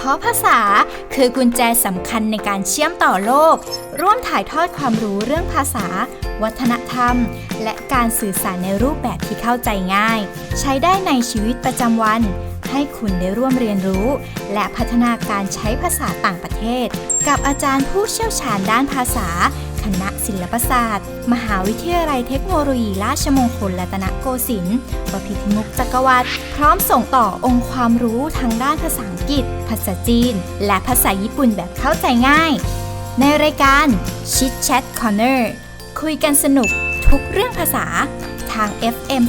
เพราะภาษา คือกุญแจสำคัญในการเชื่อมต่อโลก ร่วมถ่ายทอดความรู้เรื่องภาษา วัฒนธรรม และการสื่อสารในรูปแบบที่เข้าใจง่าย ใช้ได้ในชีวิตประจำวัน ให้คุณได้ร่วมเรียนรู้ และพัฒนาการใช้ภาษาต่างประเทศ กับอาจารย์ผู้เชี่ยวชาญด้านภาษา คณะศิลปศาสตร์ มหาวิทยาลัยเทคโนโลยีราชมงคลรัตนโกสินทร์บพิตรมุกจักรวรรดิพร้อมส่งต่อองค์ความรู้ทางด้านภาษาอังกฤษ ภาษาจีน และภาษาญี่ปุ่นแบบเข้าใจง่าย ในรายการ Chit Chat Corner คุยกันสนุกทุกเรื่องภาษาทาง FM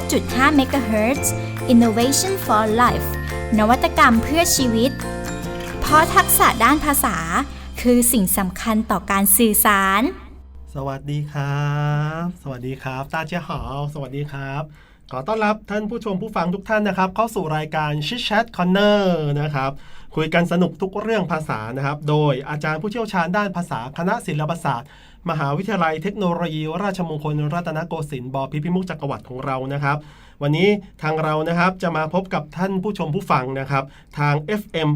89.5 MHz Innovation for Life นวัตกรรมเพื่อชีวิต เพราะทักษะด้านภาษา คือสิ่งสำคัญต่อการสื่อสาร สวัสดีครับ สวัสดีครับตาเจียหาวสวัสดีครับ ขอต้อนรับท่านผู้ชมผู้ฟังทุกท่านนะครับ เข้าสู่รายการชิชแชทคอนเนอร์นะครับ คุยกันสนุกทุกเรื่องภาษานะครับ โดยอาจารย์ผู้เชี่ยวชาญด้านภาษาคณะศิลปศาสตร์ มหาวิทยาลัยเทคโนโลยี ราชมงคลรัตนโกสินทร์บพิพิมุกจักรวรรดิของเรานะครับ วันนี้ทางเรานะครับจะมาพบกับท่านผู้ชมผู้ฟังนะครับ ทาง FM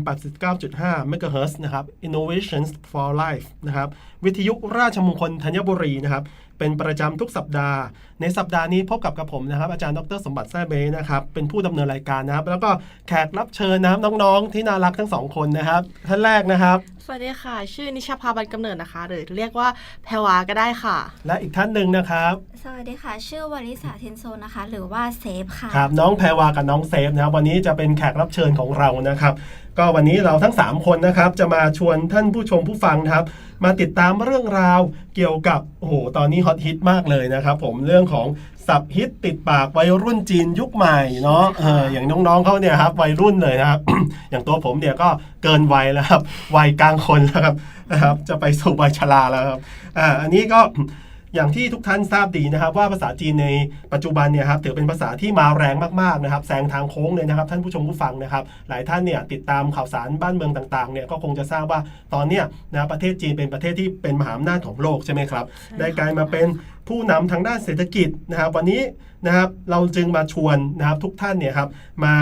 89.5 MHz นะครับ Innovations for Life นะครับ วิทยุราชมงคลธัญบุรีนะครับ เป็นประจำทุกสัปดาห์ ในสัปดาห์นี้พบกับกับผมนะครับอาจารย์ดรสมบัติแซ่เบ้นะครับเป็นผู้ดำเนินรายการนะครับ แล้วก็แขกรับเชิญนะครับน้องๆ ที่น่ารักทั้งสองคนนะครับท่านแรกนะครับ สวัสดีค่ะ ชื่อนิชาภาบันกำเนิดนะคะ หรือเรียกว่าแพรวาก็ได้ค่ะ และอีกท่านหนึ่งนะครับ สวัสดีค่ะ ชื่อวลิสาเทนโซนะคะ หรือว่าเซฟค่ะครับน้องแพรวากับน้องเซฟนะครับวันนี้จะเป็นแขกรับเชิญของเรานะครับก็วันนี้เราทั้ง 3 คนนะครับจะมาชวนท่านผู้ชมผู้ฟังนะครับ มาติดตามเรื่องราวเกี่ยวกับโอ้โหตอนนี้ฮอตฮิตมากเลยนะครับ ผมเรื่องของสับฮิตติดปากวัยรุ่นจีนยุคใหม่เนาะเอออย่างน้องๆเขาเนี่ยครับวัยรุ่นเลยนะครับ อย่างตัวผมเนี่ยก็เกินวัยแล้วครับวัยกลางคนแล้วครับนะครับ จะไปสู่วัยชราแล้วครับอ่าอันนี้ก็ อย่างที่ทุกท่านทราบดีนะครับ ว่าภาษาจีนในปัจจุบันเนี่ยครับถือเป็นภาษาที่มาแรงมากๆนะครับแซงทางโค้งเลยนะครับ ท่านผู้ชมผู้ฟังนะครับ หลายท่านเนี่ยติดตามข่าวสารบ้านเมืองต่างๆเนี่ยก็คงจะทราบว่าตอนเนี้ยนะประเทศจีนเป็นประเทศที่เป็นมหาอำนาจของโลกใช่ไหมครับได้กลายมาเป็นผู้นำทางด้านเศรษฐกิจนะครับวันนี้นะครับเราจึงมาชวนนะครับทุกท่านเนี่ยครับมา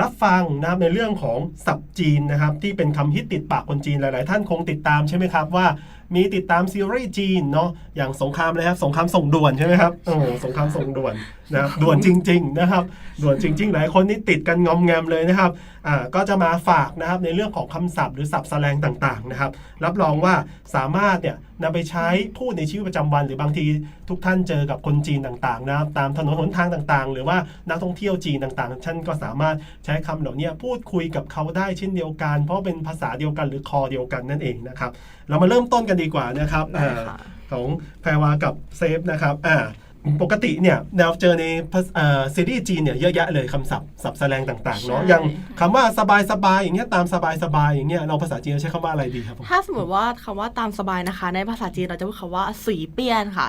รับฟังนะครับในเรื่องของศัพท์จีนนะครับที่เป็นคำฮิตติดปากคนจีนหลาย ๆ ท่านคงติดตามใช่ไหมครับว่า มีติดตามซีรีส์จีนเนาะอย่างสงครามเลยครับสงครามส่งด่วนใช่ไหมครับโอ้สงครามส่งด่วนนะครับด่วนจริง ๆ นะครับ ด่วนจริง ๆ หลายคนนี่ติดกันงอมแงมเลยนะครับอ่าก็จะมาฝากนะครับในเรื่องของคำศัพท์หรือศัพท์แสลงต่างๆนะครับ รับรองว่าสามารถเนี่ยนำไปใช้พูดในชีวิตประจำวัน หรือบางทีทุกท่านเจอกับคนจีนต่างๆนะครับตามถนนหนทางต่างๆ หรือว่านักท่องเที่ยวจีนต่างๆท่านก็สามารถใช้คำเหล่านี้พูดคุยกับเขาได้เช่นเดียวกัน เพราะเป็นภาษาเดียวกันหรือคอเดียวกันนั่นเองนะครับเรามาเริ่มต้นกันดีกว่านะครับได้อ่าค่ะของแพรวากับเซฟนะครับอ่าปกติเนี่ยเราเจอในภาษอ่าซีรีส์จีนเนี่ยเยอะแยะเลยคำศัพท์ศัพท์แสลงต่างๆเนาะใช่อย่างคำว่าสบายสบายๆอย่างเงี้ยตามสบายสบายๆอย่างเงี้ยเราภาษาจีนเราใช้คำว่าอะไรดีครับผมถ้าสมมติว่าคำว่าตามสบายนะคะ ในภาษาจีนเราจะพูดคำว่าสุยเปียนค่ะ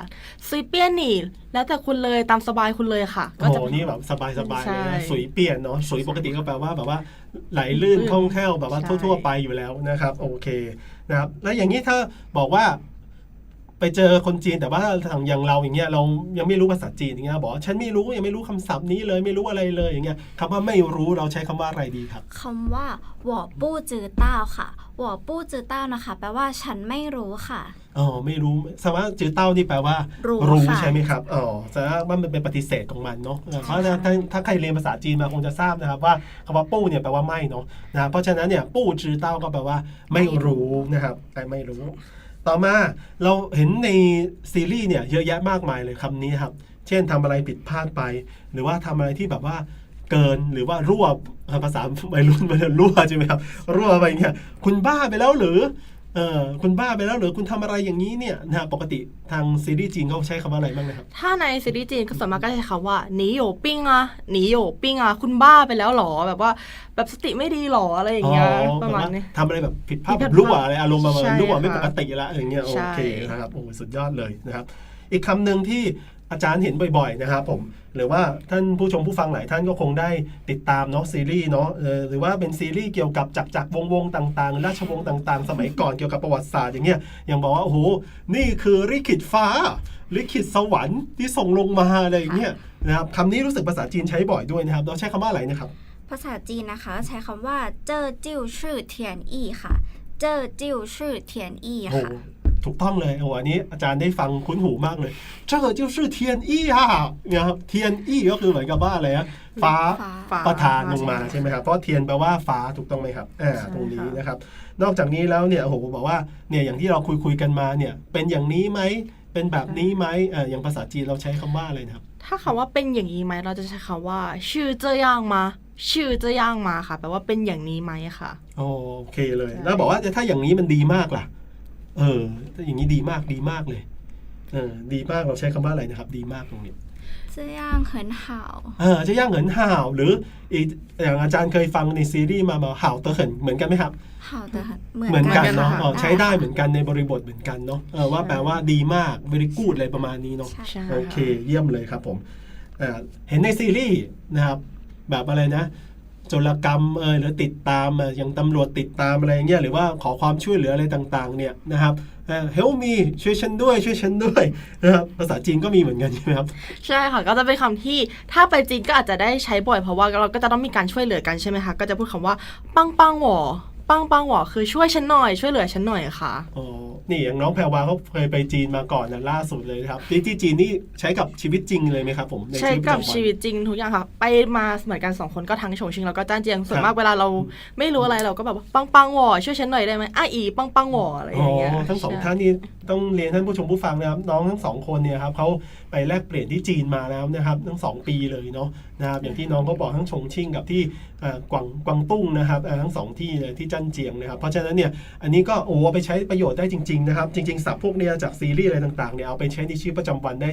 สุยเปียนนี่ แล้วแต่คุณเลยตามสบายคุณเลยค่ะ ก็โอ้จะโหนี่แบบสบายสบายๆเลยใช่นะสุยเปลี่ยนเนาะสุยปกติก็แปลว่าแบบว่าไหลลื่นคล่องแคล่วแบบว่าใช่ทั่ว ๆ ไปอยู่แล้วนะครับโอเค นะครับแล้วอย่างนี้ถ้าบอกว่าไปเจอคนจีนแต่ว่าทางอย่างเราอย่างเงี้ยเรายังไม่รู้ภาษาจีนอย่างเงี้ยบอกฉันไม่รู้ยังไม่รู้คำศัพท์นี้เลยไม่รู้อะไรเลยอย่างเงี้ยคำว่าไม่รู้เราใช้คำว่าอะไรดีครับคำว่าหวอปู้จือเต้าค่ะหวอปู้จือเต้านะคะ แปลว่าฉันไม่รู้ค่ะ อ๋อไม่รู้สมมติว่าจือเต้านี่แปลว่า รู้ค่ะใช่ไหมครับอ๋อแต่ว่ามันเป็นปฏิเสธของมันเนาะเพราะฉะนั้นถ้าถ้าใครเรียนภาษาจีนมาคงจะทราบนะครับว่าคำว่าปู้เนี่ยแปลว่าไม่เนาะนะเพราะฉะนั้นเนี่ยปู้จือเต้าก็แปลว่า ไม่รู้นะครับไอ้ไม่รู้ ต่อมาเราเห็นในซีรีส์เนี่ยเยอะแยะมากมายเลยคำนี้ครับ เช่นทำอะไรผิดพลาดไป หรือว่าทำอะไรที่แบบว่าเกินหรือว่ารั่วภาษาวัยรุ่นมันรั่วใช่ไหมครับรั่วไปเงี้ยคุณบ้าไปแล้วหรือ เออคุณบ้าไปแล้วหรือคุณทำอะไรอย่างนี้เนี่ยนะฮะปกติทางซีรีส์จีนเขาใช้คำว่าอะไรบ้างนะครับ ถ้าในซีรีส์จีนก็ส่วนมากก็จะใช้คำว่าหนีโยปิ้งอะหนีโยปิ้งอะคุณบ้าไปแล้วหรอแบบว่าแบบสติไม่ดีหรออะไรอย่างเงี้ยประมาณนี้แบบว่ทำอะไรแบบผิดพลาดผิแบดพลาดบรั่วอะไรอารมณ์ประมาณใช่รั่วไม่ค่ะปกติละอย่างเงี้ยโอใช่เคนะครับโอ้สุดยอดเลยนะครับ อีกคำหนึ่งที่ อาจารย์เห็นบ่อยๆนะครับผมหรือว่าท่านผู้ชมผู้ฟังหลายท่านก็คงได้ติดตามเนาะซีรีส์เนาะเออหรือว่าเป็นซีรีส์เกี่ยวกับจักรจักรวงศ์วงศ์ต่างๆ ราชวงศ์ต่างๆ สมัยก่อนเกี่ยวกับประวัติศาสตร์อย่างเงี้ยอย่างบอกว่าโอ้โหนี่คือลิขิตฟ้าลิขิตสวรรค์ที่ส่งลงมาอะไรอย่างเงี้ยนะครับคำนี้รู้สึกภาษาจีนใช้บ่อยด้วยนะครับ เราใช้คำว่าอะไรนะครับ ภาษาจีนนะคะ ใช้คำว่าเจอจิ้วชื่อเทียนอี้ค่ะ เจอจิ้วชื่อเทียนอี้โอ้โหค่ะ ถูกต้องเลยโอ้โหอันนี้อาจารย์ได้ฟังคุ้นหูมากเลย这个就是天意啊นะครับเทียนอี้ก็คือเหมือนกับว่าอะไรนะฟ้า ฟ้า ประทานลงมาใช่ไหมครับเพราะเทียนแปลว่าฟ้าถูกต้องไหมครับอ่า ใช่ ตรงนี้ ค่ะ นะครับ นอกจากนี้แล้วเนี่ยโอ้โหบอกว่าเนี่ยอย่างที่เราคุยคุยๆกันมาเนี่ยเป็นอย่างนี้ไหมเป็นแบบนี้ไหมเอออย่างภาษาจีนเราใช้คำว่าอะไรนะครับ ถ้าคำว่าเป็นอย่างนี้ไหมเราจะใช้คำว่าชื่อเจะย่างมาชื่อเจะย่างมาค่ะแปลว่าเป็นอย่างนี้ไหมค่ะ โอเคเลย ใช่ แล้วบอกว่าถ้าอย่างนี้มันดีมากล่ะ เออถ้าอย่างนี้ดีมากดีมากเลยเออดีมากเราใช้คำว่าอะไรนะครับ ดีมากตรงนี้เจะย่างเหินห่าวเออจะย่างเหินห่าว หรืออีอย่างอาจารย์เคยฟังในซีรีส์มาบอกห่าวเตอเหินเหมือนกันไหมครับห่าวเตอเหินเหมือนกันเนาะใช้ได้เหมือนกันในบริบทเหมือนกันเนาะเออว่าแปลว่าดีมาก very good อะไรประมาณนี้เนาะโอเค เยี่ยมเลยครับผมเห็นในซีรีส์นะครับแบบอะไรนะ โจรกรรมเออหรือติดตามอะอย่างตำรวจติดตามอะไรเงี้ยหรือว่าขอความช่วยเหลืออะไรต่างๆเนี่ยนะครับเฮลมีช่วยฉันด้วยช่วยฉันด้วยนะครับภาษาจีนก็มีเหมือนกันใช่ไหมครับ ใช่ค่ะก็จะเป็นคำที่ถ้าไปจีนก็อาจจะได้ใช้บ่อยเพราะว่าเราก็จะต้องมีการช่วยเหลือกันใช่ไหมคะก็จะพูดคำว่าปังปังหวอ ปังปังหวอคือช่วยฉันหน่อยช่วยเหลือฉันหน่อยค่ะอ๋อนี่อย่างน้องแพรวาเขาเคยไปจีนมาก่อนนะล่าสุดเลยนะครับที่ที่จีนนี่ใช้กับชีวิตจริงเลยไหมครับผมในใช่ชีวิตกับประจำวันชีวิตจริงทุกอย่างค่ะ ไปมาเหมือนกันสองคนก็ทั้งชงชิงแล้วก็จ้านเจียงส่วนครับมากเวลาเราไม่รู้อะไรเราก็แบบว่าปังปังหวอช่วยฉันหน่อยได้ไหมอ้าอีปังปังหวออะไรออ๋อย่างเงี้ยทั้งสองใช่ท่านนี่ต้องเรียนท่านผู้ชมผู้ฟังนะครับน้องทั้งสองคนเนี่ยครับเขาไปแลกเปลี่ยนที่จีนมาแล้วนะครับทั้งสองปีเลยเนาะ นะครับอย่างที่น้องก็บอกทั้งชงชิ่งกับที่กวางกวางตุ้งนะครับทั้งสองที่เลยที่จันเจียงนะครับเพราะฉะนั้นเนี่ยอันนี้ก็โอ้ไปใช้ประโยชน์ได้จริงๆนะครับจริงๆศัพท์พวกเนี้ยจากซีรีส์อะไรต่างๆเนี่ยเอาไปใช้ในชีวิตประจำวันได้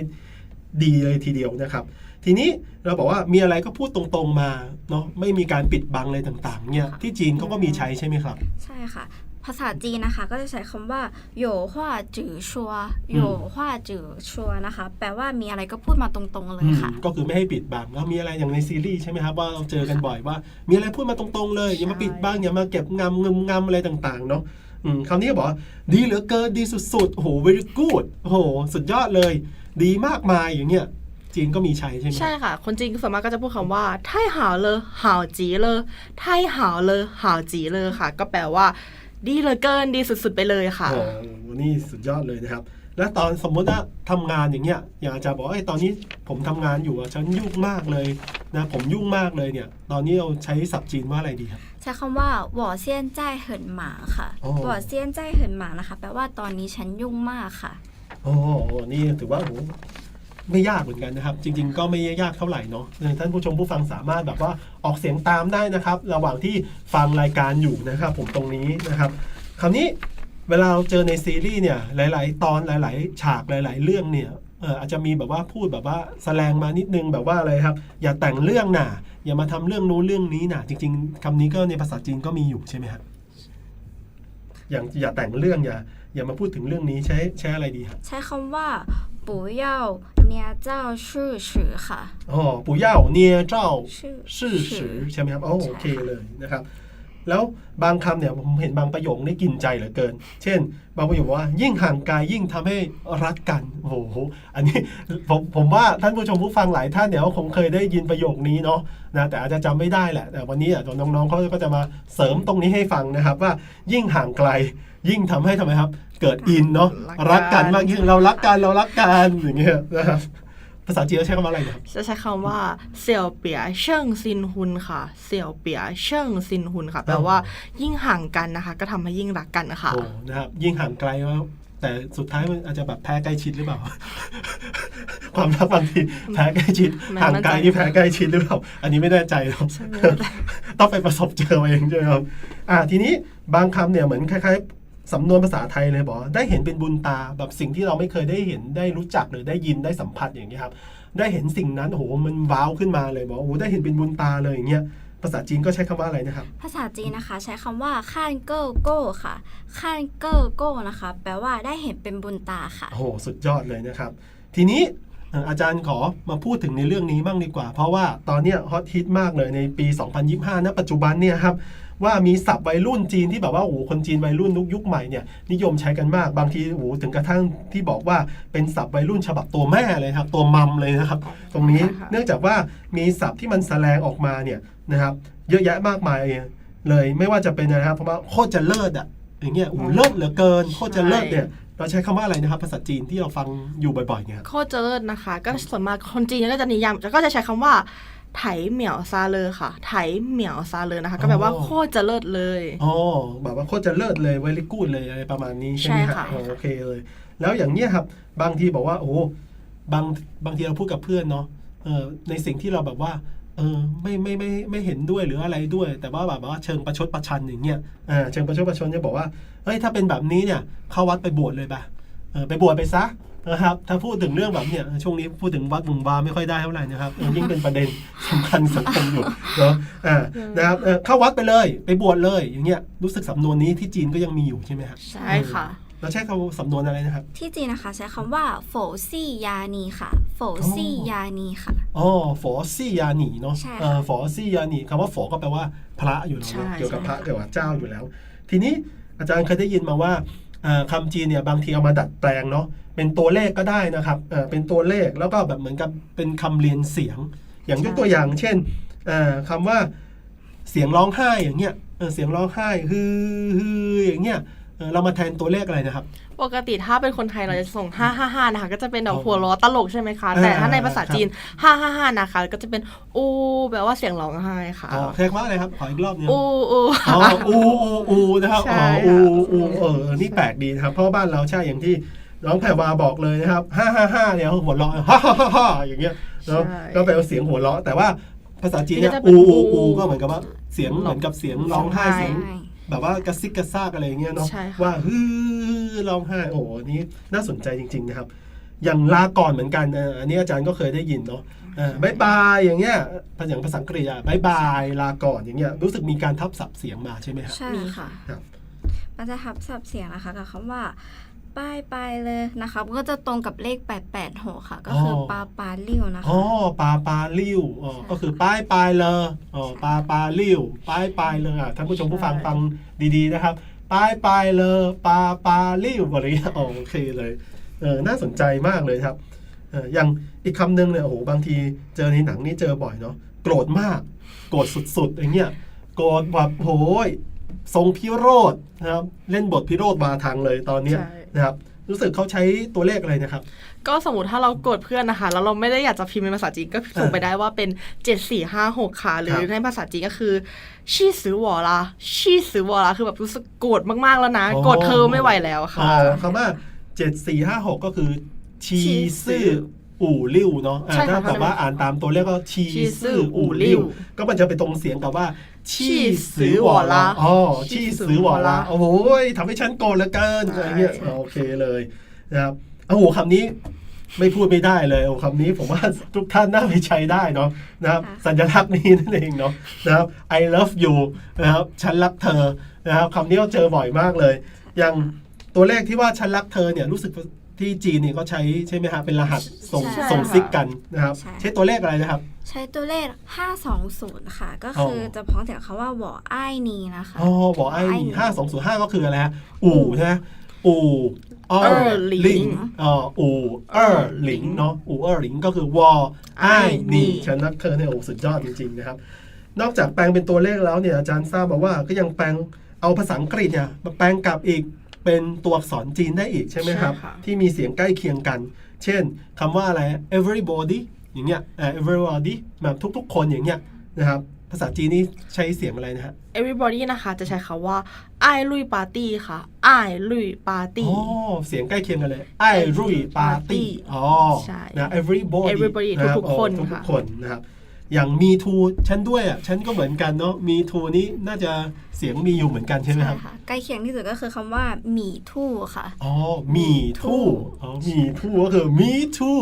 ดีเลยทีเดียวนะครับ ทีนี้เราบอกว่ามีอะไรก็พูดตรงๆมาเนาะไม่มีการปิดบังอะไรต่างๆเนี่ยที่จีนเขาก็มีใช้ใช่ไหมครับ ใช่ค่ะ ภาษาจีนนะคะ ก็จะใช้คำว่าโยหว่าจือชัวโยหว่าจือชัวนะคะ แปลว่ามีอะไรก็พูดมาตรงๆเลยค่ะ ก็คือไม่ให้ปิดบังก็มีอะไรอย่างในซีรีส์ใช่ไหมครับว่าเราเจอกันบ่อยว่า มีอะไรพูดมาตรงๆเลยอย่ามาปิดบังอย่ามาเก็บงำงึมงำอะไรต่างๆเนาะคำนี้บอกดีเหลือเกินดีสุดๆโอ้โห very good โอ้โหสุดยอดเลย ดีมากมายอย่างเงี้ยจีนก็มีใช้ใช่ไหมใช่ค่ะ คนจีนส่วนมากก็จะพูดคำว่าไทหาเลยหาจีเลยไทหาเลยหาจีเลยค่ะ ก็แปลว่า ดีเหลือเกินดีสุดๆไปเลยค่ะ โอ้วันนี้สุดยอดเลยนะครับ แล้วตอนสมมติว่าทำงานอย่างเงี้ย อย่างอาจารย์บอกว่าเอ้ตอนนี้ผมทำงานอยู่อะฉันยุ่งมากเลยนะ ผมยุ่งมากเลยเนี่ย ตอนนี้เราใช้ศัพท์จีนว่าอะไรดีครับ ใช้คำว่าหวอเซียนใจาเหินหมาค่ะหวอเซียนใจาเหินหมานะคะ แปลว่าตอนนี้ฉันยุ่งมากค่ะ โอ้โหนี่ถือว่าโห ไม่ยากเหมือนกันนะครับ จริง ๆ ก็ไม่ยากเท่าไหร่เนาะท่านผู้ชมผู้ฟังสามารถแบบว่าออกเสียงตามได้นะครับ ระหว่างที่ฟังรายการอยู่นะครับ ผมตรงนี้นะครับคราวนี้เวลาเราเจอในซีรีส์เนี่ยหลาย ๆ ตอนหลาย ๆ ฉากหลาย ๆ เรื่องเนี่ยเอออาจจะมีแบบว่าพูดแบบว่าแสลงมานิดนึงแบบว่าอะไรครับ อย่าแต่งเรื่องน่ะ อย่ามาทำเรื่องนู้นเรื่องนี้น่ะ จริง ๆคำนี้ก็ในภาษาจีนก็มีอยู่ใช่ไหมครับอย่างอย่าแต่งเรื่องอย่าอย่ามาพูดถึงเรื่องนี้ใช้ใช้อะไรดีครับใช้คำว่า ปู่เย่าเนียเจ้าชื่อสือค่ะ อ๋อปู่เย่าเนียเจ้าชื่อสือใช่ไหมครับอ๋อโอเคเลยนะครับ แล้วบางคำเนี่ยผมเห็นบางประโยคนี่กินใจเหลือเกิน เช่น บางประโยคว่า ยิ่งห่างไกลยิ่งทำให้รักกันโอ้โหอันนี้ผมผมว่าท่านผู้ชมผู้ฟังหลายท่านเนี่ยก็คงเคยได้ยินประโยคนี้เนาะนะแต่อาจจะจำไม่ได้แหละ แต่วันนี้อะน้องๆเขาก็จะมาเสริมตรงนี้ให้ฟังนะครับ ว่ายิ่งห่างไกลยิ่งทำให้ทำไมครับ เกิดอินเนาะรัรักกกักันนมากยิ่งเรารักกันเรารักกันอย่างเงี้ยนะครับภาษาจีนเขาใช้คำว่าอะไรนะครับจะใช้คำว่าเสี่ยวเปียเชิงซินฮุนค่ะ เสี่ยวเปียเชิงซินฮุนค่ะ แปลว่ายิ่งห่างกันนะคะ ก็ทำให้ยิ่งรักกันค่ะโอ้นะครับยิ่งห่างไกลว่าแต่สุดท้ายมันอาจจะแบบแพ้ใกล้ชิดหรือเปล่า ความรักบางทีแพ้ใกล้ชิดไม่ห่างไกลมั่นใจนี่แพ้ใกล้ชิดหรือเปล่า อันนี้ไม่แน่ใจหรอกใช่ไม่เป็นไรต้องไปประสบเจอมาเองใช่ไหมครับอ่าทีนี้บางคำเนี่ยเหมือนคล้ายๆ สำนวนภาษาไทยเลยบอกว่าได้เห็นเป็นบุญตาแบบสิ่งที่เราไม่เคยได้เห็นได้รู้จักหรือได้ยินได้สัมผัสอย่างนี้ยครับ ได้เห็นสิ่งนั้นโอ้โหมันว้าวขึ้นมาเลยบอกว่าโอ้โหได้เห็นเป็นบุญตาเลยอย่างเงี้ยภาษาจีนก็ใช้คำว่าอะไรนะครับ ภาษาจีนนะคะ ใช้คำว่าข้านเกิลโก้ค่ะข้านเกิลโก้นะคะ แปลว่าได้เห็นเป็นบุญตาค่ะโอ้โหสุดยอดเลยนะครับ ทีนี้เอ่ออาจารย์ขอมาพูดถึงในเรื่องนี้บ้างดีกว่า เพราะว่าตอนเนี้ยฮอตฮิตมากเลยในปี 2025 ณ ปัจจุบันเนี่ยครับ ว่ามีศัพท์วัยรุ่นจีนที่แบบว่าโอ้โหคนจีนวัยรุ่นยุคยุคใหม่เนี่ยนิยมใช้กันมากบางทีโอ้โหถึงกระทั่งที่บอกว่าเป็นศัพท์วัยรุ่นฉบับตัวแม่เลยครับ ตัวมัมเลยนะครับ ตรงนี้ค่ะเนื่องจากว่ามีศัพท์ที่มันแสดงออกมาเนี่ยนะครับ เยอะแยะมากมายเลยไม่ว่าจะเป็นนะครับเพราะว่าโคตรจะเลิศอะอย่างเงี้ยโอ้โหเลิศเหลือเกินโคตรจะเลิศเนี่ยเราใช้คำว่าอะไรนะครับภาษาจีนที่เราฟังอยู่บ่อยๆเนี่ยโคตรเจริญนะคะ ก็ส่วนมากคนจีนก็จะนิยามก็จะใช้คำว่า ไถเหมียวซาเลอค่ะ ไถเหมียวซาเลอนะคะ ก็แปลว่าอ๋อโคตรเจริญเลย อ๋อแบบว่าโคตรจะเลิศเลยเวลิกูดเลยอะไรประมาณนี้ใช่ไหมใช่ฮะค่ะอ๋อโอเคเลย แล้วอย่างเนี้ยครับ บางทีบอกว่า โอ้บางบางทีเราพูดกับเพื่อนเนาะเออในสิ่งที่เราแบบว่าเออไม่ไม่ไม่ไม่เห็นด้วยหรืออะไรด้วย แต่ว่าแบบว่าเชิงประชดประชันอย่างเงี้ยอ่าเชิงประชดประชันจะบอกว่าเฮ้ยถ้าเป็นแบบนี้เนี่ยเข้าวัดไปบวชเลยป่ะเออไปบวชไปซะ นะครับ ถ้าพูดถึงเรื่องแบบเนี้ยช่วงนี้พูดถึงวัดบุงบาไม่ค่อยได้เท่าไหร่นะครับเออยิ่งเป็นประเด็นสำคัญสังคมอยู่เนาะอ่านะครับเออเข้าวัดไปเลยไปบวชเลยอย่างเงี้ยรู้สึกสำนวนนี้ที่จีนก็ยังมีอยู่ใช่ไหมครับใช่ค่ะเราใช้คำสำนวนอะไรนะครับ ที่จีนนะคะ ใช้คำว่าโฝซี่ยานีค่ะโฝซี่ยานีค่ะอ๋อฝอซี่ยาหนีเนาะใช่ค่ะเออฝอซี่ยาหนีคำว่าฝอก็แปลว่าพระอยู่แล้วใช่เนอะเกี่ยวกับพระใช่เกี่ยวกับเจ้าอยู่แล้ว ทีนี้อาจารย์เคยได้ยินมาว่าเอ่อ คำจีนเนี่ยบางทีเอามาดัดแปลงเนาะเป็นตัวเลขก็ได้นะครับเป็นตัวเลขแล้วก็แบบเหมือนกับเป็นคำเรียนเสียง อย่างยกตัวอย่าง เช่นคำว่าเสียงร้องไห้อย่างเงี้ยเสียงร้องไห้ฮือฮืออย่างเงี้ย เออเรามาแทนตัวเลขอะไรนะครับ ปกติถ้าเป็นคนไทยเราจะส่ง 555 นะคะ ก็จะเป็นดอกอ๋อหัวล้อตลกใช่ไหมคะอ่าแต่ถ้าในภาษาครับจีน 555 นะคะ ก็จะเป็นอูแปลว่าเสียงร้องไห้ค่ะอ๋อเรียกว่าอะไรครับ ขออีกรอบหนึงอูอูอ๋ออูอูอูนะครับใช่อ๋ออูค่ะอูเออ นี่แปลกดีนะครับ เพราะว่าบ้านเราใช่อย่างที่น้องแพรวาบอกเลยนะครับห้าห้าห้าเนี่ยหัวเราะฮ่าฮ่าฮ่าฮ่าอย่างเงี้ยแล้วใช่ก็แปลว่าเสียงหัวเราะแต่ว่าภาษาจีนเนี่ยก็จะเป็นอูอูอูอูก็เหมือนกับว่าเสียงเหมือนกับเสียงร้องไห้ใช่เสียง แบบว่ากระซิกกระซากอะไรอย่างเงี้ยเนาะใช่ค่ะ ว่าฮือร้องไห้โอ้โหอันนี้น่าสนใจจริง ๆ นะครับ อย่างลาก่อนเหมือนกันเอออันนี้อาจารย์ก็เคยได้ยินเนาะเออบายบายอย่างเงี้ยภาษาภาษาอังกฤษอะบายบายลาก่อนอย่างเงี้ยรู้สึกมีการทับศัพท์เสียงมาใช่ไหมครับใช่มีค่ะ ครับ มันจะทับศัพท์เสียงนะคะกับคำว่า ป้ายไปเลยนะคะก็จะตรงกับเลข 886ค่ะ ก็คือออปาปาลิ่วนะคะอ๋อปลาปลาลิ้วอ๋อก็คือป้ายปลายเลยอ๋อปลาปลาลิ้วป้ายปลายเลยอะท่านผู้ชมผู้ฟังฟังดีๆนะครับ ป้ายปลายเลยปลาปลาลิ้วอะไรเงี้ยอ๋อโอเคเลยเออน่าสนใจมากเลยครับเอออย่างอีกคำหนึ่งเนี่ยโอ้โหบางทีเจอในหนังนี่เจอบ่อยเนาะโกรธมาก โกรธสุดๆอย่างเงี้ยโกรธแบบโหย ทรงพิโรธนะครับ เล่นบทพิโรธมาทางเลยตอนเนี้ยใช่ นะครับ รู้สึกเขาใช้ตัวเลขอะไรนะครับ ก็สมมติถ้าเราโกรธเพื่อนนะคะ แล้วเราไม่ได้อยากจะพิมพ์เป็นภาษาจีนก็ส่งไปได้ว่าเป็น 7456 ค่ะ หรือครับในภาษาจีนก็คือชี่สือหวอละชี่สือหวอละคือแบบรู้สึกโกรธมากๆแล้วนะอ๋อโกรธเธอไม่ไหวแล้วค่ะอ๋อคำว่าเจ็ดสี่ห้าหกก็คือชีชีซื่ออู่ลิ่วเนาะอ่าใช่ค่ะถ้าแบบว่าอ่านตามตัวเลขก็ชีชีซื่ซื่อออู่อู่ลิ่ลิ่วว ก็มันจะไปตรงเสียงกับว่า ชี่ชี่ซื้ซื้ออหหววออละละอ๋อชี่ชี่ซื้ซื้ออหหววออละละโอ้โหทำให้ฉันโกรธเหลือเกินใช่อะไรเงี้ยอ๋อโอเคเลยนะครับโอ้โหคำนี้ไม่พูดไม่ได้เลยโอ้คำนี้ผมว่าทุกท่านน่าไปใช้ได้เนาะนะครับค่ะสัญลักษณ์นี้นั่นเองเนาะนะครับ I love you นะครับฉันรักเธอนะครับคำนี้เราเจอบ่อยมากเลย อย่างตัวเลขที่ว่าฉันรักเธอเนี่ยรู้สึกที่จีนเนี่ยก็ใช้ใช่ไหมฮะเป็นรหัสส่งใช่ส่งซิกกันนะครับใช่ใช้ตัวเลขอะไรนะครับ ใช้ตัวเลข 520 ค่ะ ก็คือออ จะพ้องจากคำว่าหวออ้ายนีนะคะ อ๋อบอกไอ้ไอ้ห้าสองศูนย์ห้าก็คืออะไรฮะอู่ใช่ไหมอู่เออเออหลิงลิงอ๋ออู่เออหลิงเนาะอู่เออหลิงก็คือวอไอ้ไอ้นี่นี่ฉันรักเธอเนี่ยโอ้สุดยอดจริงๆนะครับ นอกจากแปลงเป็นตัวเลขแล้วเนี่ยอาจารย์ทราบมาว่าก็ยังแปลงเอาภาษาอังกฤษเนี่ยมาแปลงกลับอีกเป็นตัวอักษรจีนได้อีกใช่ไหมครับ ใช่ค่ะ ที่มีเสียงใกล้เคียงกัน เช่นคำว่าอะไร everybody อย่างเงี้ยเอ่อ everybody แบบทุก ๆ คนอย่างเงี้ยนะครับ ภาษาจีนนี่ใช้เสียงอะไรนะฮะ everybody นะคะจะใใช้คำว่าไอ้ลุยปาร์ตี้ค่ะไอ้ลุยปาร์ตี้ อ๋อ เสียงใกล้เคียงกันเลยไอ้รุ่ยปาร์ตี้อ๋อใช่นะ everybody everybody ะรับทุกๆคนอ๋อทุค่ะกๆคนนะครับ อย่างมีทูฉันด้วยอะฉันก็เหมือนกันเนาะมีทูนี้น่าจะเสียงมีอยู่เหมือนกันใช่ไหมครับค่ะใกล้เคียงที่สุดก็คือคำว่าหมี่ทู่ค่ะอ๋อมีทูอ๋อมีทูก็คือมีทู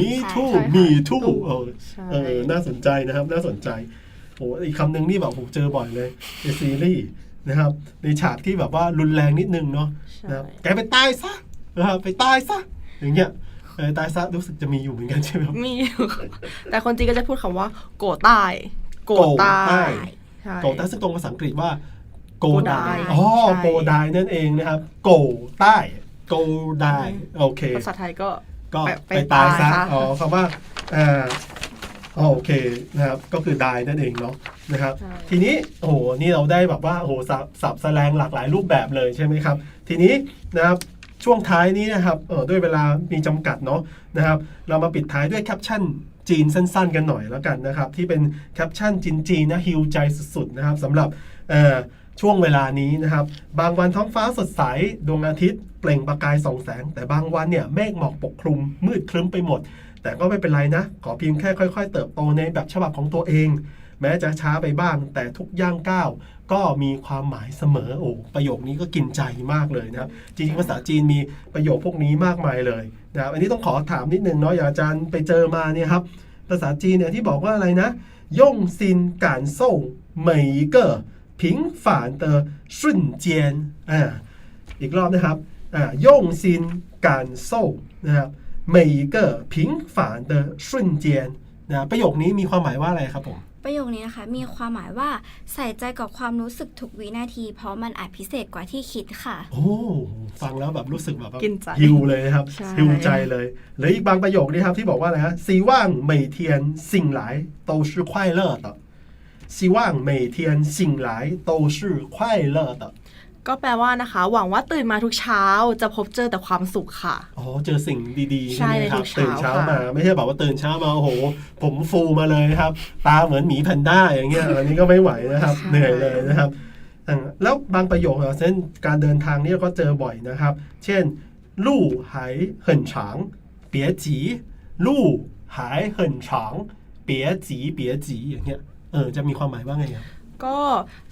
มีทูใช่ค่ะมีทูเออใช่เออน่าสนใจนะครับ น่าสนใจโอ้อีกคำหนึ่งนี่แบบผมเจอบ่อยเลยในซีรีส์นะครับ ในฉากที่แบบว่ารุนแรงนิดนึงเนาะใช่นะครับแกไปตายซะนะครับไปตายซะอย่างเงี้ย เออตายซะรู้สึกจะมีอยู่เหมือนกันใช่ไหมครับมีอยู่ค่ะแต่คนจีนก็จะพูดคำว่าโกใต้โกใต้โกใต้ใช่โกใต้ซึ่งตรงภาษาอังกฤษว่าโกโกไดไดอ๋อใช่โกไดนั่นเองนะครับ โกใต้โกไดโอเคภาษาไทยก็ก็ไปไปตายซะไปตายซะอ๋อคำว่าอ่าอ๋อโอเคนะครับก็คือ die นั่นเองเนาะนะครับใช่ทีนี้โอ้โหนี่เราได้แบบว่าโอ้โหสับสับแสลงหลากหลายรูปแบบเลยใช่ไหมครับ ทีนี้นะครับ ช่วงท้ายนี้นะครับเออด้วยเวลามีจำกัดเนาะนะครับ เรามาปิดท้ายด้วยแคปชั่นจีนสั้นๆ กันหน่อยแล้วกันนะครับ ที่เป็นแคปชั่นจีนๆนะฮิวใจสุดๆนะครับสำหรับเออช่วงเวลานี้นะครับ บางวันท้องฟ้าสดใสดวงอาทิตย์ เปล่งประกายส่องแสง แต่บางวันเนี่ยเมฆหมอกปกคลุม มืดครึ้มไปหมด แต่ก็ไม่เป็นไรนะ ขอเพียงแค่ค่อย ๆ เติบโตในแบบฉบับของตัวเอง แม้จะช้าไปบ้าง แต่ทุกย่างก้าวก็มีความหมายเสมอโอ้ประโยคนี้ก็กินใจมากเลยนะครับ จริงๆภาษาจีนมีประโยคพวกนี้มากมายเลยนะครับอันนี้ต้องขอถามนิดนึงเนาะอย่างอาจารย์ไปเจอมาเนี่ยครับ ภาษาจีนเนี่ยที่บอกว่าอะไรนะ用心感受每一个平凡的瞬间อ่าอีกรอบนะครับอ่า用心感受นะครับ每一个平凡的瞬间นะประโยคนี้มีความหมายว่าอะไรครับผม ประโยคนี้นะคะ มีความหมายว่าใส่ใจกับความรู้สึกทุกวินาที เพราะมันอาจพิเศษกว่าที่คิดค่ะ โอ้ฟังแล้วแบบรู้สึกแบบฮิวเลยนะครับฮิวใจเลยหรืออีกบางประโยคนี้ครับที่บอกว่าอะไรฮะสีว่างไม่เทียนสิ่งหลายโตชื่อควายเลิศสีว่างไม่เทียนสิ่งหลายโตชื่อควายเลิศ ก็แปลว่านะคะ หวังว่าตื่นมาทุกเช้าจะพบเจอแต่ความสุขค่ะ อ๋อ เจอสิ่งดีๆ ใช่ไหมครับ ตื่นเช้ามา ไม่ใช่แบบว่าตื่นเช้ามา โอ้โห ผมฟูมาเลยครับ ตาเหมือนหมีแพนด้าอย่างเงี้ย อันนี้ก็ไม่ไหวนะครับ เหนื่อยเลยนะครับ แล้วบางประโยคเช่นการเดินทางนี่ก็เจอบ่อยนะครับ เช่น ลู่หายเหินฉางเปียจีลู่หายเหินฉางเปียจีเปียจีอย่างเงี้ย เออ จะมีความหมายว่าไงครับ ก็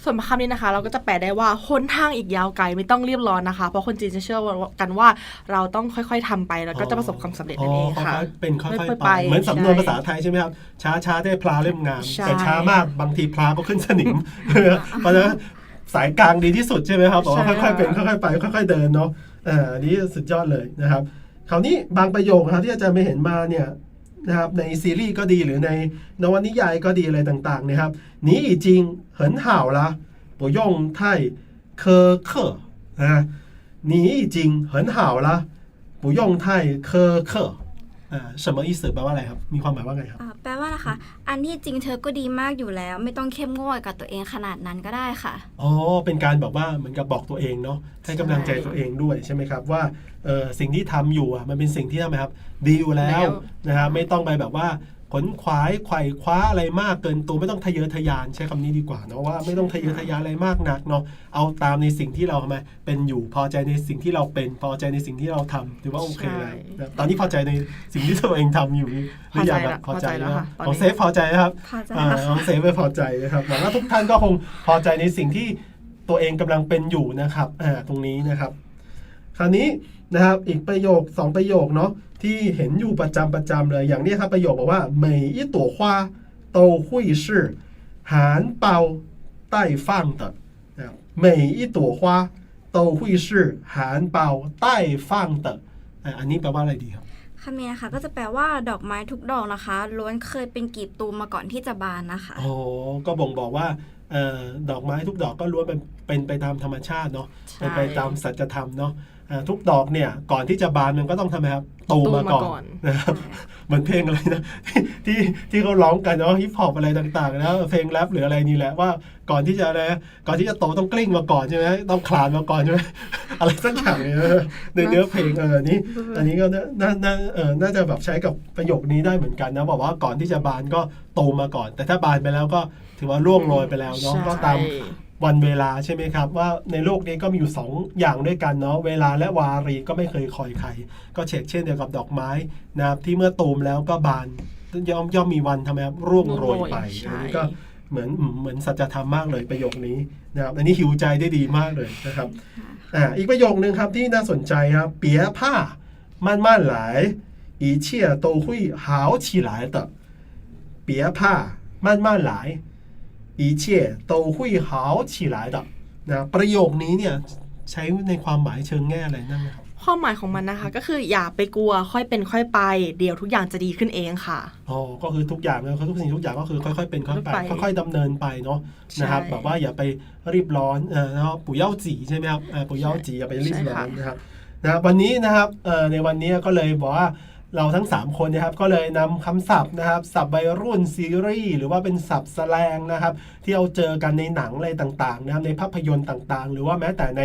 ส่วนคำนี้นะคะ เราก็จะแปลได้ว่าหนทางอีกยาวไกลไม่ต้องรีบร้อนนะคะ เพราะคนจีนจะเชื่อกันว่าเราต้องค่อย ๆทำไปแล้วก็จะประสบความสำเร็จนั่นเองค่ะค่อยๆเป็นค่อยค่อยๆๆไปไป เหมือนสำนวนใช่ภาษาไทยใช่ไหมครับ ช้าช้าๆได้พลาเล่มงามใช่แต่ช้ามากบางทีพลาก็ขึ้นสนิมเพราะฉะนั้นสายกลางดีที่สุดใช่ไหมครับบอกว่าค่อยๆเป็นค่อยๆไป ค่อยๆเดินเนาะอ่าอันนี้สุดยอดเลยนะครับคราวนี้บางประโยคนะครับที่อาจารย์ไปเห็นมาเนี่ยนะครับในซีรีส์ก็ดีหรือในนวนิยายก็ดีอะไรต่างๆนะครับ 你已经很好了不用太苛刻啊你已经很好了不用太苛刻อ่า什么意思แปลว่าอะไรครับ มีความหมายว่าไงครับ อ่าแปลว่านะคะ อันที่จริงเธอก็ดีมากอยู่แล้ว ไม่ต้องเข้มงวดกับตัวเองขนาดนั้นก็ได้ค่ะ อ๋อ เป็นการแบบว่าเหมือนกับบอกตัวเองเนาะ ให้กำลังใจตัวเองด้วยใช่ไหมครับว่าเออสิ่งที่ทำอยู่อ่ะมันเป็นสิ่งที่ทำไมครับ ดีอยู่แล้ว แล้ว นะครับไม่ต้องไปแบบว่า ขนขวายไขว่คว้าอะไรมากเกินตัวไม่ต้องทะเยอทะยานใช้คำนี้ดีกว่าเนาะว่าไม่ต้องทะเยอทะยานอะไรมากนักเนาะเอาตามในสิ่งที่เราทำไมเป็นอยู่พอใจในสิ่งที่เราเป็นพอใจในสิ่งที่เราทำถือว่าโอเคแล้วนะตอนนี้พอใจในสิ่งที่ตัวเองทำอยู่หรือยังครับพอใจแล้วนะค่ะตอนของนี้เซฟพอใจนะครับพอใจอ่าค่ะน้องเซฟไม่พอใจนะครับหวังว่าทุกท่านก็คงพอใจในสิ่งที่ตัวเองกำลังเป็นอยู่นะครับอ่าตรงนี้นะครับ คราวนี้นะครับอีกประโยคสองประโยคเนาะ ที่เห็นอยู่ประจำประจำเลยอย่างนี้ครับประโยคบอกว่า每一朵花都会是含苞待放的นะครับ每一朵花都会是含苞待放的อ่าอันนี้แปลว่าอะไรดีครับ คำนี้นะคะก็จะแปลว่าดอกไม้ทุกดอกนะคะ ล้วนเคยเป็นกีบตูมมาก่อนที่จะบานนะคะ โอ้ก็บ่งบอกว่าเออดอกไม้ทุกดอกก็ล้วนเป็นเป็นไปตามธรรมชาติเนาะ ใช่ เป็นไปตามสัจธรรมเนาะอ่า ทุกดอกเนี่ยก่อนที่จะบานมันก็ต้องทำไมครับโตมาก่อนนะครับเหมือนเพลงอะไรนะที่ที่ที่เขาร้องกันเนาะฮิปฮอปอะไรต่างๆนะเพลงแรปหรืออะไรนี่แหละว่าก่อนที่จะอะไรนะก่อนที่จะโตต้องกลิ้งมาก่อนใช่ไหมต้องคลานมาก่อนใช่ไหมอะไรสักอย่างเนี่ยนะในเนื้อเพลงเออนี้ อันนี้ก็น่าน่าน่าเออน่าจะแบบใช้กับประโยคนี้ได้เหมือนกันนะบอกว่าก่อนที่จะบานก็โตมาก่อน แต่ถ้าบานไปแล้วก็ถือว่าล่วงโรยไปแล้วเนาะใช่ก็ตาม วันเวลาใช่ไหมครับ ว่าในโลกนี้ก็มีอยู่2ออย่างด้วยกันเนาะเวลาและวารีก็ไม่เคยคอยใคร ก็เช็กเช่นเดียวกับดอกไม้นะครับที่เมื่อตูมแล้วก็บานย่อมย่อมมีวันทำไมครับร่วงโรยไปอันนี้ก็เหมือนเหมือนสัจธรรมมากเลยประโยคนี้นะครับอันนี้หิวใจได้ดีมากเลยนะครับอ่าอีกประโยคนึงครับที่น่าสนใจครับเปียผ้ามันมั่นหลายอีเชี่ยโตหุยหาวฉีหลายเตะเปียผ้ามันมั่นหลายะประโยคนี้เนี่ยใช้ในความหมายเชิงแง่อะไรนั่นนะครับ ความหมายของมันนะคะ ก็คืออย่าไปกลัวค่อยเป็นค่อยไป เดี๋ยวทุกอย่างจะดีขึ้นเองค่ะอ๋อก็คือทุกอย่างเนี่ยทุกสิ่งทุกอย่างก็คือค่อยๆเป็นค่อยๆไปไปค่อยๆดำเนินไปเนาะนะครับใช่แบบว่าอย่าไปรีบร้อนเออนะครับปู่เย่าจีใช่ไหมครับเออปู่เย่าจีอย่าไปรีบร้อนใช่ค่ะนะครับนะครับวันนี้นะครับเอ่อในวันนี้ก็เลยบอกว่า เราทั้ง 3 คนนะครับก็เลยนำคำศัพท์นะครับศัพท์วัยรุ่นซีรีส์หรือว่าเป็นศัพท์แสลงนะครับ ที่เราเจอกันในหนังอะไรต่างๆนะครับในภาพยนตร์ต่างๆ หรือว่าแม้แต่ใน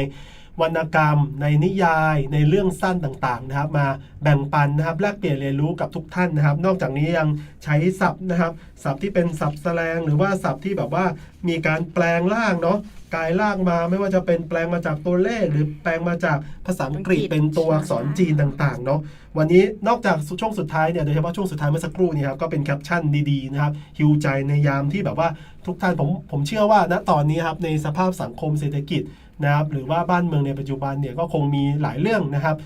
วรรณกรรม ในนิยาย ในเรื่องสั้นต่างๆนะครับ มาแบ่งปันนะครับแลกเปลี่ยนเรียนรู้กับทุกท่านนะครับ นอกจากนี้ยังใช้ศัพท์นะครับศัพท์ที่เป็นศัพท์แสลงหรือว่าศัพท์ที่แบบว่ามีการแปลงร่างเนาะกลายร่างมาไม่ว่าจะเป็นแปลงมาจากตัวเลข หรือแปลงมาจากภาษาอังกฤษอังกฤษเป็นตัวอักษรจีนต่างๆเนาะวันนี้นอกจากช่วงสุดท้ายเนี่ยโดยเฉพาะช่วงสุดท้ายเมื่อสักครู่นี้ครับก็เป็นแคปชั่นดีๆนะครับฮิวใจในยามที่แบบว่าทุกท่านผมผมเชื่อว่าณตอนนี้ครับในสภาพสังคมเศรษฐกิจ นะครับหรือว่าบ้านเมืองในปัจจุบันเนี่ยก็คงมีหลายเรื่องนะครับ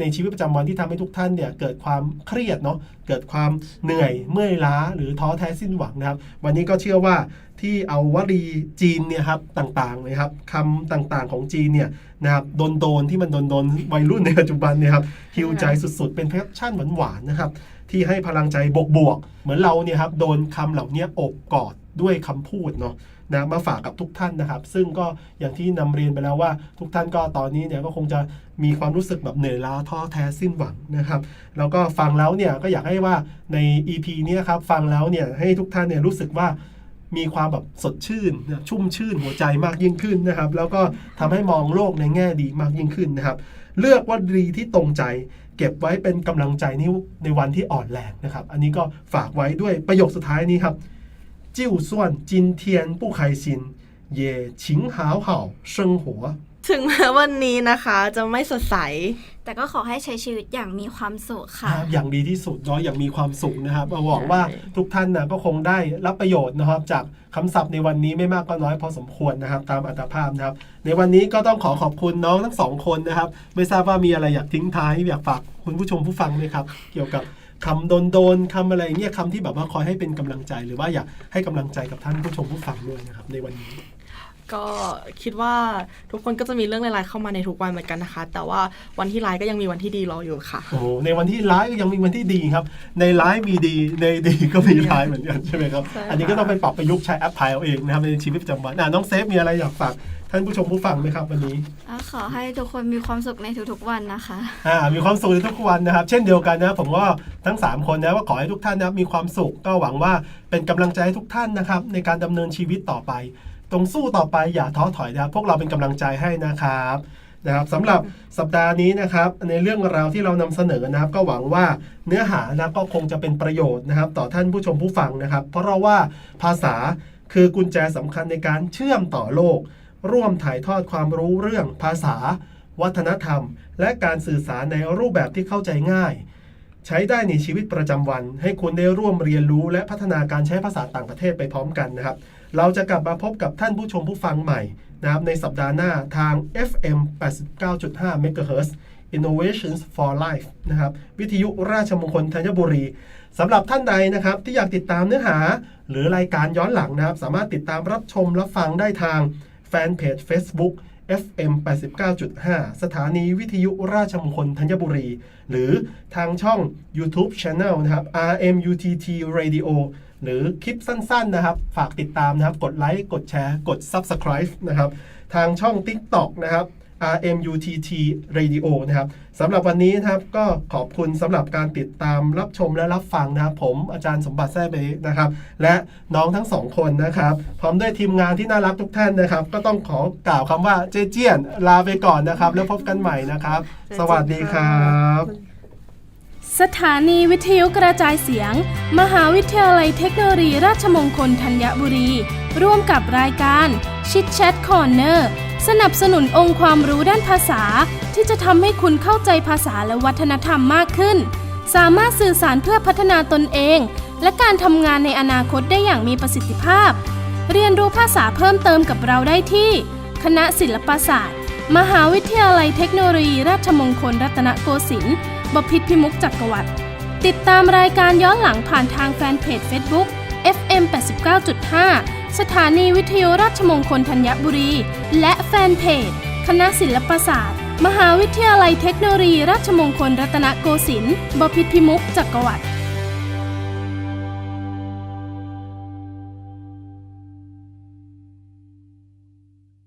ในชีวิตประจำวันที่ทำให้ทุกท่านเนี่ยเกิดความเครียดเนาะเกิดความเหนื่อยเมื่อยล้าหรือท้อแท้สิ้นหวังนะครับ วันนี้ก็เชื่อว่าที่เอาวลีจีนเนี่ยครับต่างๆเลยครับคำต่างๆของจีนเนี่ยนะครับโดนโดนๆที่มันโดนโดนๆวัยรุ่นในปัจจุบันเนี่ยครับฮิวใจสุดๆ เป็นแพชชั่นหวานๆนะครับที่ให้พลังใจบวกๆเหมือนเราเนี่ยครับโดนคำเหล่านี้อบกอด ด้วยคำพูดเนาะนะมาฝากกับทุกท่านนะครับ ซึ่งก็อย่างที่นำเรียนไปแล้วว่าทุกท่านก็ตอนนี้เนี่ยก็คงจะมีความรู้สึกแบบเหนื่อยล้าท้อแท้สิ้นหวังนะครับแล้วก็ฟังแล้วเนี่ยก็อยากให้ว่าใน EP เนี้ครับฟังแล้วเนี่ยให้ทุกท่านเนี่ยรู้สึกว่ามีความแบบสดชื่น ชุ่มชื่นหัวใจมากยิ่งขึ้นนะครับ แล้วก็ทำให้มองโลกในแง่ดีมากยิ่งขึ้นนะครับ เลือกวลีที่ตรงใจ เก็บไว้เป็นกำลังใจในในวันที่อ่อนแรงนะครับ อันนี้ก็ฝากไว้ด้วยประโยคสุดท้ายนี้ครับ 就算今天不开心也请好好生活 ถึงแม้วันนี้นะคะ จะไม่สดใส แต่ก็ขอให้ใช้ชีวิตอย่างมีความสุขค่ะ นะครับอย่างดีที่สุดเนาะอย่างมีความสุขนะครับหวังว่า ใช่ ทุกท่านนะก็คงได้รับประโยชน์นะครับ จากคำศัพท์ในวันนี้ไม่มากก็น้อยพอสมควรนะครับ ตามอัตภาพนะครับ ในวันนี้ก็ต้องขอขอบคุณน้องทั้งสองคนนะครับ ไม่ทราบว่ามีอะไรอยากทิ้งท้ายอยากฝากคุณผู้ชมผู้ฟังไหมครับ เกี่ยวกับ คำโดนโดนๆคำอะไรเงี้ยคำที่แบบว่าคอยให้เป็นกำลังใจหรือว่าอยากให้กำลังใจกับท่านผู้ชมผู้ฟังด้วยนะครับในวันนี้ ก็คิดว่าทุกคนก็จะมีเรื่องร้ายๆเข้ามาในทุกวันเหมือนกันนะคะ แต่ว่าวันที่ร้ายก็ยังมีวันที่ดีรออยู่ค่ะโอ้โหในวันที่ร้ายก็ยังมีวันที่ดีครับ ในร้ายมีดีในดีก็มีร้ายเหมือนกันใช่ไหมครับใช่ค่ะอันนี้ก็ต้องไปปรับประยุกต์ใช้แอปพลายเอาเองนะครับในชีวิตประจำวันอะน้องเซฟมีอะไรอยากฝาก ท่านผู้ชมผู้ฟังไหมครับวันนี้ขอให้ทุกคนมีความสุขในทุกๆวันนะคะอ่ามีความสุขในทุกวันนะครับ เช่นเดียวกันนะผมก็ทั้ง 3 คนนะว่าขอให้ทุกท่านนะครับมีความสุขก็หวังว่าเป็นกำลังใจให้ทุกท่านนะครับ ในการดำเนินชีวิตต่อไป ตรงสู้ต่อไปอย่าท้อถอยนะครับพวกเราเป็นกำลังใจให้นะครับนะครับสำหรับสัปดาห์นี้นะครับในเรื่องราวที่เรานำเสนอนะครับ ก็หวังว่าเนื้อหานะครับก็คงจะเป็นประโยชน์นะครับ ต่อท่านผู้ชมผู้ฟังนะครับ เพราะเราว่าภาษาคือกุญแจสำคัญในการเชื่อมต่อโลก ร่วมถ่ายทอดความรู้เรื่องภาษา วัฒนธรรม และการสื่อสารในรูปแบบที่เข้าใจง่าย ใช้ได้ในชีวิตประจำวัน ให้คุณได้ร่วมเรียนรู้และพัฒนาการใช้ภาษาต่างประเทศไปพร้อมกันนะครับ เราจะกลับมาพบกับท่านผู้ชมผู้ฟังใหม่นะครับในสัปดาห์หน้าทาง FM 89.5 MHz Innovations for Life นะครับวิทยุราชมงคลธัญบุรีสำหรับท่านใดนะครับ ที่อยากติดตามเนื้อหา หรือรายการย้อนหลังนะครับ สามารถติดตามรับชมรับฟังได้ทาง แฟนเพจ Facebook FM 89.5 สถานีวิทยุราชมงคลธัญบุรี หรือทางช่อง YouTube Channel นะครับ RMUTT Radio หรือคลิปสั้นๆนะครับ ฝากติดตามนะครับ กดไลค์ กดแชร์ กด Subscribe นะครับ ทางช่อง TikTok นะครับ RMUTT Radio นะครับสำหรับวันนี้นะครับก็ขอบคุณสำหรับการติดตามรับชมและรับฟังนะครับ ผมอาจารย์สมบัติแซ่เบนะครับ และน้องทั้งสองคนนะครับ พร้อมด้วยทีมงานที่น่ารักทุกท่านนะครับ ก็ต้องขอกล่าวคำว่าเจเจียน ลาไปก่อนนะครับ แล้วพบกันใหม่นะครับ สวัสดีครับ สถานีวิทยุกระจายเสียง มหาวิทยาลัยเทคโนโลยีราชมงคลธัญบุรี ร่วมกับรายการชิดแชทคอร์เนอร์ สนับสนุนองค์ความรู้ด้านภาษา ที่จะทำให้คุณเข้าใจภาษาและวัฒนธรรมมากขึ้น สามารถสื่อสารเพื่อพัฒนาตนเอง และการทำงานในอนาคตได้อย่างมีประสิทธิภาพ เรียนรู้ภาษาเพิ่มเติมกับเราได้ที่ คณะศิลปศาสตร์ มหาวิทยาลัยเทคโนโลยี ราชมงคลรัตนโกสินทร์บพิตรพิมุกจักรวรรดิติดตามรายการย้อนหลังผ่านทางแฟนเพจ Facebook FM 89.5 สถานีวิทยุราชมงคลธัญบุรี และแฟนเพจ คณะศิลปศาสตร์ มหาวิทยาลัยเทคโนโลยีราชมงคลรัตนโกสินทร์บพิตรพิมุกจักรวรรดิ